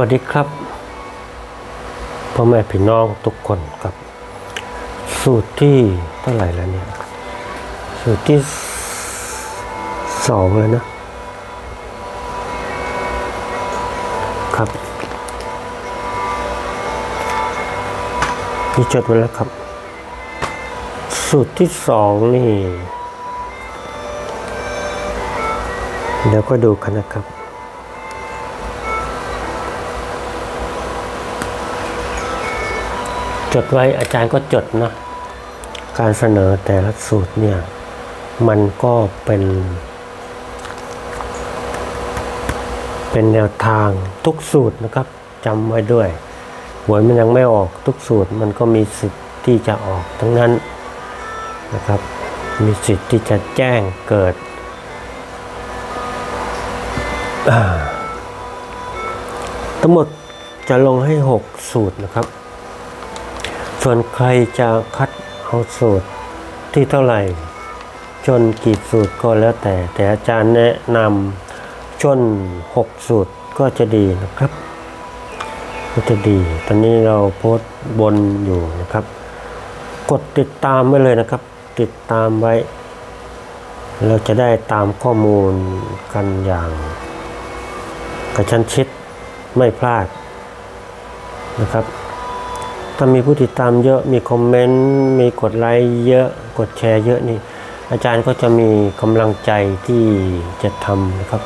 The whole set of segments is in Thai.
วัสดีครับพ่อแม่พี่น้องทุกคนครับ สูตรที่เท่าไหร่แล้วเนี่ย สูตรที่สองแล้วนะ ครับมีจดไว้แล้วครับ สูตรที่สองนี่ เดี๋ยวก็ดูกันนะครับ จดไว้อาจารย์ก็จดนะ การเสนอแต่ละสูตรเนี่ย มันก็เป็น เป็นแนวทางทุกสูตรนะครับจำไว้ด้วยหวยมันยังไม่ออกทุกสูตรมันก็มีสิทธิ์ที่จะออกทั้งนั้นนะครับ มีสิทธิ์ที่จะแจ้งเกิด ทั้งหมดจะลงให้ 6 สูตรนะครับ ส่วนใครจะคัดเอาสูตรที่เท่าไหร่ จนกี่สูตรก็แล้วแต่ แต่อาจารย์แนะนำจน6สูตรก็จะดีนะครับ ก็จะดี ตอนนี้เราโพสต์บนอยู่นะครับ กดติดตามไว้เลยนะครับ ติดตามไว้ เราจะได้ตามข้อมูลกันอย่างกระชั้นชิดไม่พลาดนะครับ ถ้ามีผู้ติดตามเยอะมีคอมเมนต์มีกดไลค์เยอะกดแชร์เยอะนี่ อาจารย์ก็จะมีกำลังใจที่จะทำนะครับ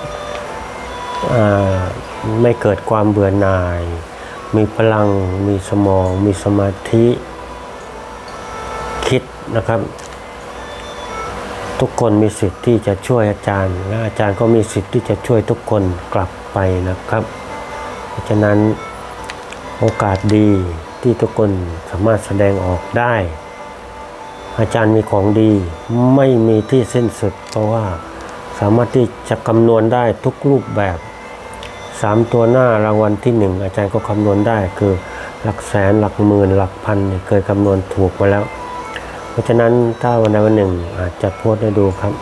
ไม่เกิดความเบื่อหน่าย มีพลัง มีสมอง มีสมาธิ คิดนะครับ ทุกคนมีสิทธิ์ที่จะช่วยอาจารย์ และอาจารย์ก็มีสิทธิ์ที่จะช่วยทุกคนกลับไปนะครับ เพราะฉะนั้นโอกาสดี ที่ทุกคนสามารถแสดงออกได้ อาจารย์มีของดีไม่มีที่สิ้นสุด เพราะว่าสามารถที่จะคำนวณได้ทุกรูปแบบสามตัวหน้ารางวัลที่หนึ่งอาจารย์ก็คำนวณได้คือหลักแสนหลักหมื่นหลักพันเคยคำนวณถูกมาแล้ว เพราะฉะนั้นถ้าวันใดวันหนึ่งอาจจะโพสต์ให้ดูครับ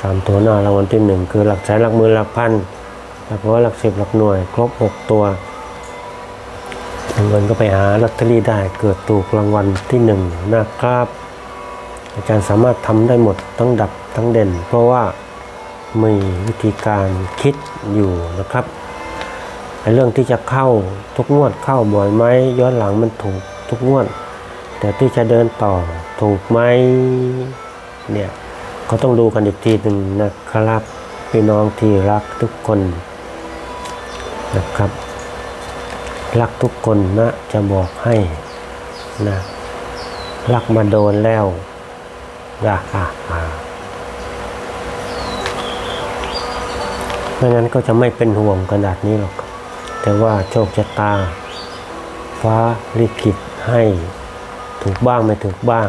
สามตัวหน้ารางวัลที่หนึ่งคือหลักแสนหลักหมื่นหลักพันหลักร้อยหลักสิบหลักหน่วย ครบหกตัว เงินก็ไปหาลอตเตอรี่ได้เกิดถูกรางวัลที่หนึ่งนะครับ อาจารย์สามารถทำได้หมดทั้งดับทั้งเด่น เพราะว่ามีวิธีการคิดอยู่นะครับในเรื่องที่จะเข้าทุกงวดเข้าบ่อยไหมย้อนหลังมันถูกทุกงวด แต่ที่จะเดินต่อถูกไหมเนี่ยก็ต้องดูกันอีกทีหนึ่งนะครับพี่น้องที่รักทุกคนนะครับ รักทุกคนนะจะบอกให้นะรักมาโดนแล้วอะอะอะไม่งั้นก็จะไม่เป็นห่วงขนาดนี้หรอก แต่ว่าโชคชะตา ฟ้าลิขิตให้ถูกบ้างไม่ถูกบ้าง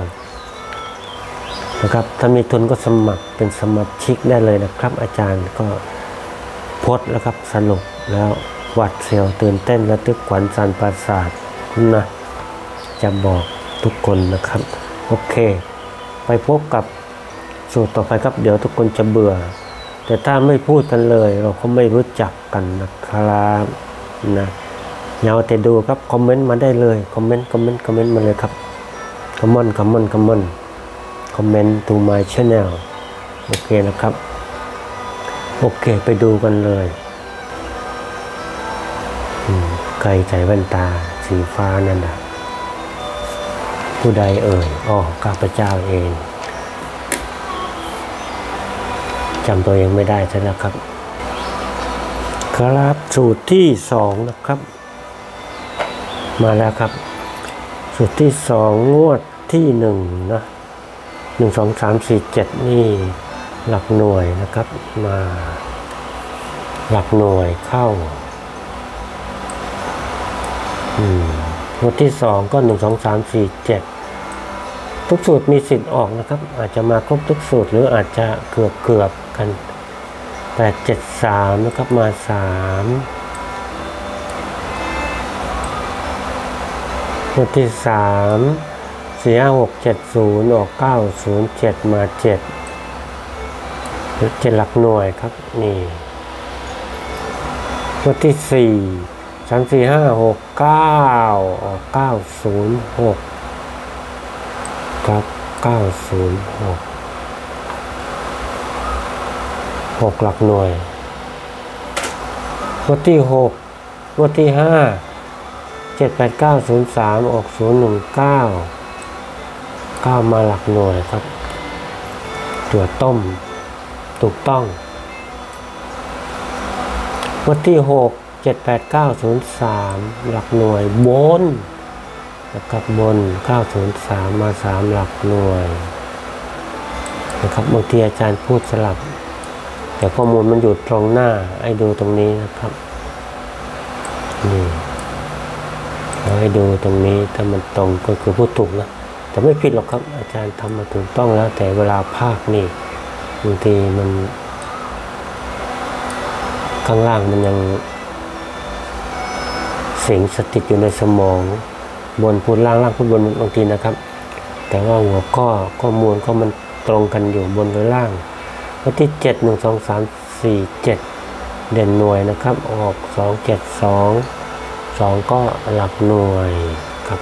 นะครับถ้ามีทุนก็สมัครเป็นสมาชิกได้เลยนะครับ อาจารย์ก็โพสแล้วครับสรุปแล้ว หวัดเสียวตื่นเต้นและทึกขวัญสันประสาทนะจะบอกทุกคนนะครับ โอเค ไปพบกับสูตรต่อไปครับ เดี๋ยวทุกคนจะเบื่อ แต่ถ้าไม่พูดกันเลย เราก็ไม่รู้จักกันนะครับนะอยาวแต่ดูครับ คอมเมนต์มาได้เลยคอมเมนต์คอมเมนต์คอมเมนต์มาเลยครับคอมมอนคอมมอนคอมมอนคอมเมนต์ to my channel โอเคนะครับ โอเค ไปดูกันเลย ไกลใจแว่นตาสีฟ้านั่นนะผู้ใดเอ่ยอ๋อข้าพเจ้าเองจำตัวเองไม่ได้ใช่แล้วครับ ครับสูตรที่สองนะครับ มาแล้วครับ สูตรที่สองงวดที่หนึ่งนะหนึ่งสองสามสี่เจ็ดนี่หลักหน่วยนะครับมา หลักหน่วยเข้า อืมวดที่สองก็หนึ่งสองสามสี่เจ็ดทุกสูตรมีสิทธิ์ออกนะครับ อาจจะมาครบทุกสูตรหรืออาจจะเกือบเกือบกันแปดเจ็ดสามนะครับมาสามงวดที่สามสี่ห้าหกเจ็ดศูนย์ออกเก้าศูนย์เจ็ดมาเจ็ดเจ็ดหลักหน่วยครับนี่งวดที่สี่ สามสี่ห้าหกเก้าเก้าศูนย์หกครับเก้าศูนย์หกหกหลักหน่วยงวดที่หกงวดที่ห้าเจ็ดแปดเก้าศูนย์สามออกศูนย์หนึ่งเก้าเก้ามาหลักหน่วยครับ ตัวต้ม ถูกต้องงวันที่หก เจ็ดแปดเก้าศูนย์สามหลักหน่วยบนนะครับบนเก้าศูนย์สามมาสามหลักหน่วยนะครับบางทีอาจารย์พูดสลับ แต่ข้อมูลมันอยู่ตรงหน้าให้ดูตรงนี้นะครับนี่ให้ดูตรงนี้ถ้ามันตรงก็คือพูดถูกนะแต่ไม่ผิดหรอกครับ อาจารย์ทำมาถูกต้องแล้ว แต่เวลาภาคนี่บางทีมัน ข้างล่างมันยัง สิงสถิตอยู่ในสมอง บนพูดล่างล่างพูดบนบางทีนะครับ แต่ว่าหัวข้อข้อมูลก็มันตรงกันอยู่บนกับล่างวันที่เจ็ดหนึ่งสองสามสี่เจ็ดเด่นหน่วยนะครับ ออกสองเจ็ดสองสองก็หลักหน่วยครับ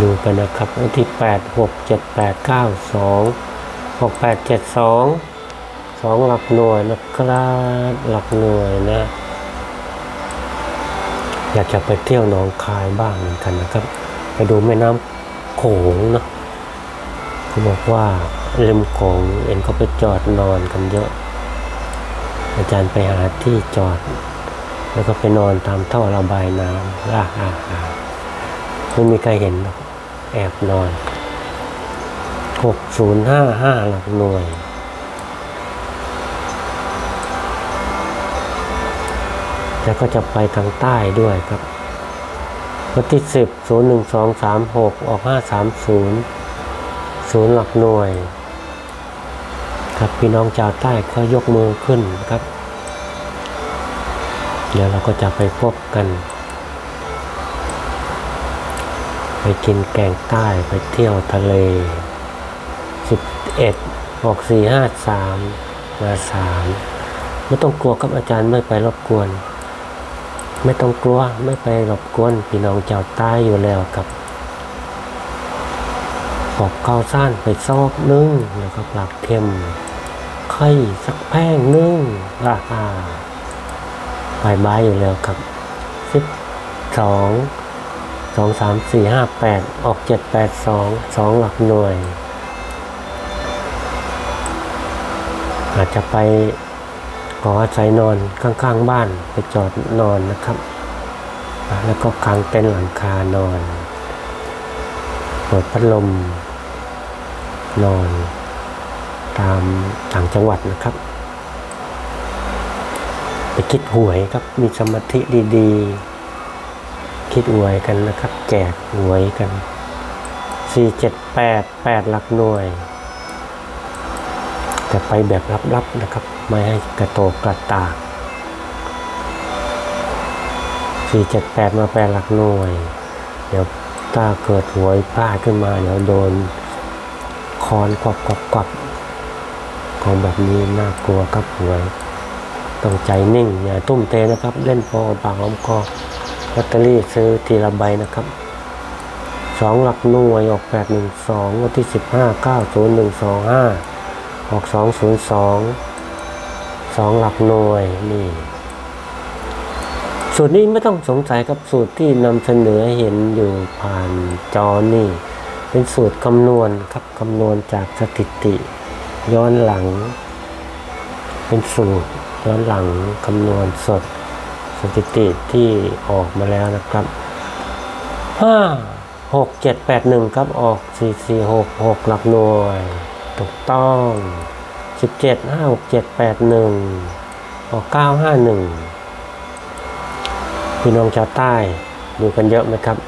ดูกันะครับวันที่แปดหกเจ็ดแปดเก้าสองหกแปดเจ็ดสองสองหลักหน่วยนะครับ หลักหน่วยนะ อยากจะไปเที่ยวหนองคายบ้างเหมือนกันนะครับ ไปดูแม่น้ำโขงเนอะเขาบอกว่าริมโขงเอ็นเขาไปจอดนอนกันเยอะ อาจารย์ไปหาที่จอด แล้วก็ไปนอนตามท่อระบายน้ำอ่าอาอ่าไม่มีใครเห็นหรอกแอบนอนหกศูนย์ห้าห้าหลักหน่วย แล้วก็จะไปทางใต้ด้วยครับวันที่สิบศูนย์หนึ่งสองสามหกออกห้าสามศูนย์ศูนย์หลักหน่วย ครับพี่น้องชาวใต้ก็ยกมือขึ้นครับ เดี๋ยวเราก็จะไปพบกัน ไปกินแกงใต้ไปเที่ยวทะเลสิบเอ็ดออกสี่ห้าสามมาสามไม่ต้องกลัวครับอาจารย์ไม่ไปรบกวน ไม่ต้องกลัวไม่ไปรบกวนพี่น้องชาวใต้อยู่แล้วครับปอกข้าวซ่านไปซอกนึ่งแล้วก็ปลักเค็มไข่สักแพงนึ่งราคาบายบายอยู่แล้วครับสิบสองสองสามสี่ห้าแปดออกเจ็ดแปดสองสองหลักหน่วย อาจจะไป ขออาศัยนอนข้างๆบ้านไปจอดนอนนะครับ แล้วก็กางเต็นท์หลังคานอนเปิดพัดลม นอน ตามต่างจังหวัดนะครับ ไปคิดหวยครับมีสมาธิดีๆ คิดหวยกันนะครับ แจกหวยกันสี่เจ็ดแปดแปดหลักหน่วย แต่ไปแบบลับๆนะครับ ไม่ให้กระโตกกระตาก 478 มาแปลหลักหน่วย เดี๋ยวถ้าเกิดหวยพลาดขึ้นมาเดี๋ยวโดนคอนกวับกวับกวับของแบบนี้น่ากลัวครับหวย ต้องใจนิ่งอย่าตุ้มเตนะครับ เล่นพอปากหอมคอลอตเตอรี่ซื้อทีละใบนะครับสองหลักหน่วยออก 812 วันที่ 15 90125 ออกสองศูนย์ สองหลักหน่วยนี่ สูตรนี้ไม่ต้องสงสัยกับสูตรที่นำเสนอเห็นอยู่ผ่านจอนี่ เป็นสูตรคำนวณครับคำนวณจากสถิติ ย้อนหลัง เป็นสูตรย้อนหลังคำนวณสดสถิติที่ออกมาแล้วนะครับห้าหกเจ็ดแปดหนึ่งครับออกสี่สี่หกหกหลักหน่วย ถูกต้อง สิบเจ็ดห้าหกเจ็ดแปดหนึ่งออกเก้าห้าหนึ่งพี่น้องชาวใต้ดูกันเยอะไหมครับ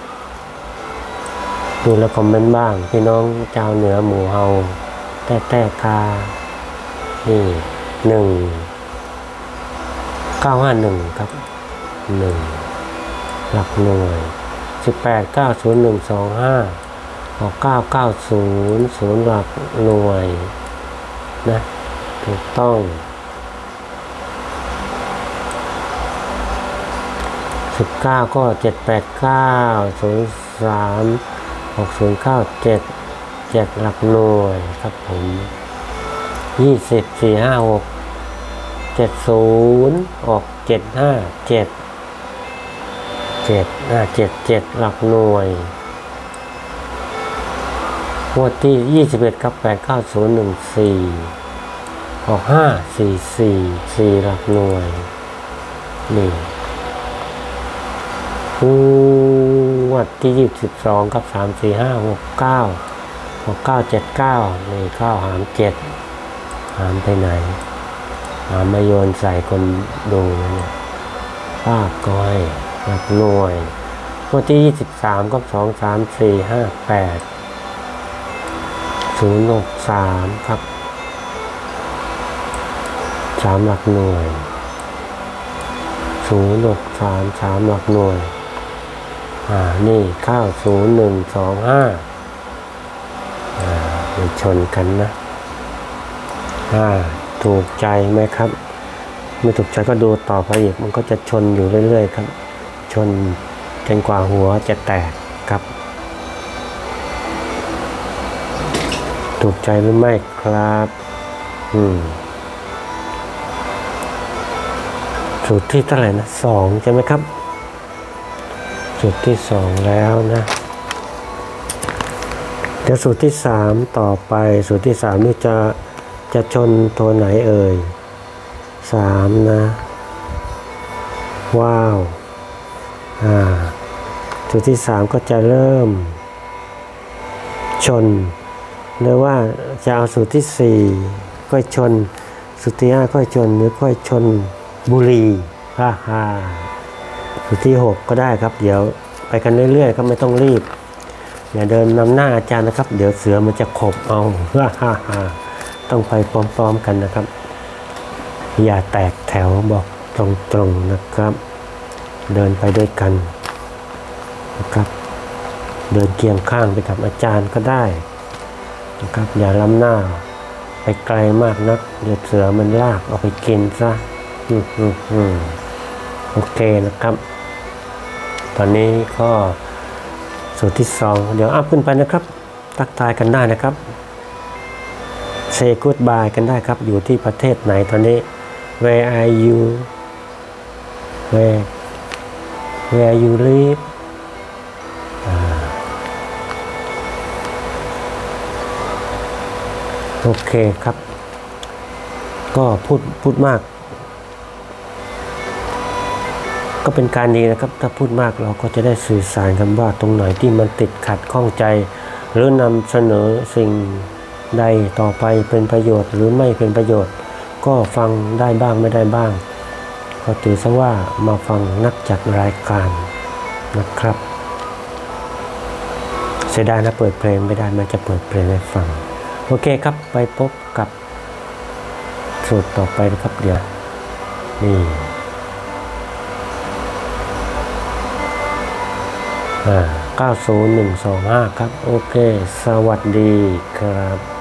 ดูแล้วคอมเมนต์บ้าง พี่น้องชาวเหนือหมู่เฮาแต้แต้คานี่หนึ่งเก้าห้าหนึ่งครับหนึ่งหลักหน่วยสิบแปดเก้าศูนย์หนึ่งสองห้าออกเก้าเก้าศูนย์ศูนย์หลักหน่วยนะ ถูกต้อง สิบเก้าก็เจ็ดแปดเก้าศูนย์สามหกศูนย์เก้าเจ็ดเจ็ดหลักหน่วยครับผมยี่สิบสี่ห้าหกเจ็ดศูนย์ออกเจ็ดห้าเจ็ดเจ็ดห้าเจ็ดเจ็ดหลักหน่วยงวดที่ 21ครับแปดเก้าศูนย์หนึ่งสี่ ออกห้าสี่สี่สี่หลักหน่วยหนี่งวดที่ยี่สิบสองกับสามสี่ห้าหกเก้าหกเก้าเจ็ดเก้านี่เข้าหามเจ็ดหามไปไหน หามมาโยนใส่คนดูเนี่ยป้าก้อยหลักหน่วยงวดที่ยี่สิบสามกับสองสามสี่ห้าแปดศูนย์หกสามครับ สามหลักหน่วยศูนย์หกสามสามหลักหน่วย อ่า นี่ข้าวศูนย์หนึ่งสองห้าอ่ามันชนกันนะ อ่า ถูกใจไหมครับ ไม่ถูกใจก็ดูต่อไปอีก มันก็จะชนอยู่เรื่อยๆครับ ชนจนกว่าหัวจะแตกครับ ถูกใจหรือไม่ครับ อืม สูตรที่เท่าไหร่นะสองใช่ไหมครับ สูตรที่สองแล้วนะ เดี๋ยวสูตรที่สามต่อไปสูตรที่สามนี่จะจะชนตัวไหนเอ่ยสามนะ ว้าวอ่าสูตรที่สามก็จะเริ่ม ชนหรือว่าจะเอาสูตรที่สี่ก็ชนสูตรที่ห้าก็ชนหรือก็ชน บุรีฮ่าฮ่าสูตรที่ 6 ก็ได้ครับ เดี๋ยวไปกันเรื่อยๆครับไม่ต้องรีบ อย่าเดินนำหน้าอาจารย์นะครับ เดี๋ยวเสือมันจะขบเอาฮ่าฮ่าฮ่าต้องไปพร้อมๆกันนะครับ อย่าแตกแถวบอกตรงๆนะครับ เดินไปด้วยกันนะครับ เดินเคียงข้างไปกับอาจารย์ก็ได้นะครับอย่าล้ำหน้าไปไกลมากนักเดี๋ยวเสือมันลากเอาไปกินซะ โอเคนะครับ ตอนนี้ก็สูตรที่สองเดี๋ยวอัพขึ้นไปนะครับตักทายกันได้นะครับเซกูดบายกันได้ครับ อยู่ที่ประเทศไหนตอนนี้ where are you where where you live โอเคครับ ก็พูดพูดมาก ก็เป็นการดีนะครับ ถ้าพูดมากเราก็จะได้สื่อสารกันว่าตรงไหนที่มันติดขัดข้องใจ หรือนำเสนอสิ่งใดต่อไปเป็นประโยชน์ หรือไม่เป็นประโยชน์ ก็ฟังได้บ้างไม่ได้บ้าง ก็ถือซะว่ามาฟังนักจัดรายการนะครับ เสียดายนะเปิดเพลงไม่ได้มันจะเปิดเพลงให้ฟัง โอเคครับไปพบกับสูตรต่อไปนะครับเดี๋ยวนี่ 90125 ครับ โอเค สวัสดีครับ